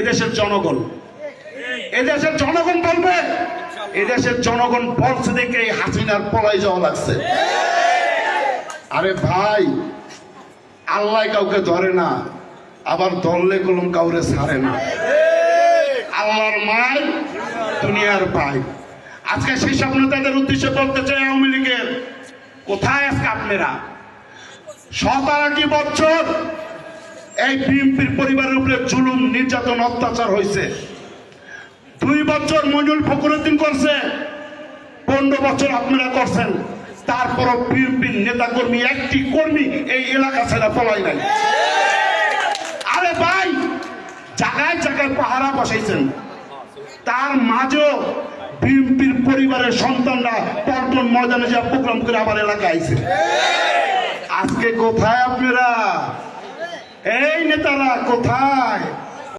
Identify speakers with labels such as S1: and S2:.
S1: এদেশের জনগণ। এদেশের জনগণ বলবে, এদেশের জনগণ বলছে দেখে হাসিনার পলাই যাওয়া লাগছে। আরে ভাই, আল্লাহ কাউকে ধরে না, আবার ধরলে কলম কাউরে ছাড়ে না। আল্লাহর মায়, দুনিয়ার ভাই। আজকে সেই স্বপ্ন তাদের উদ্দেশ্যে বলতে চাই আওয়ামী লীগের। কোথায় আজকে আপনারা? সতেরোটি বছর এই বিএনপির পরিবারের উপরে জুলুম, নির্যাতন, অত্যাচার হয়েছে। দুই বছর মজুল ফকরুদ্দিন করছে। পনেরো বছর আপনারা করছেন। তারপরও বিএনপির নেতা কর্মী একটি কর্মী এই এলাকা ছেড়ে পলাই নাই। আরে ভাই, জায়গায় জায়গায় পাহারা বসাইছেন। তার মাঝেও বিএনপির পরিবারের সন্তানরা পল্টন ময়দানে যা প্রোগ্রাম করে আবার এলাকায় আইছে। আজকে কোথায় আপনারা? নেতারা কোথায়?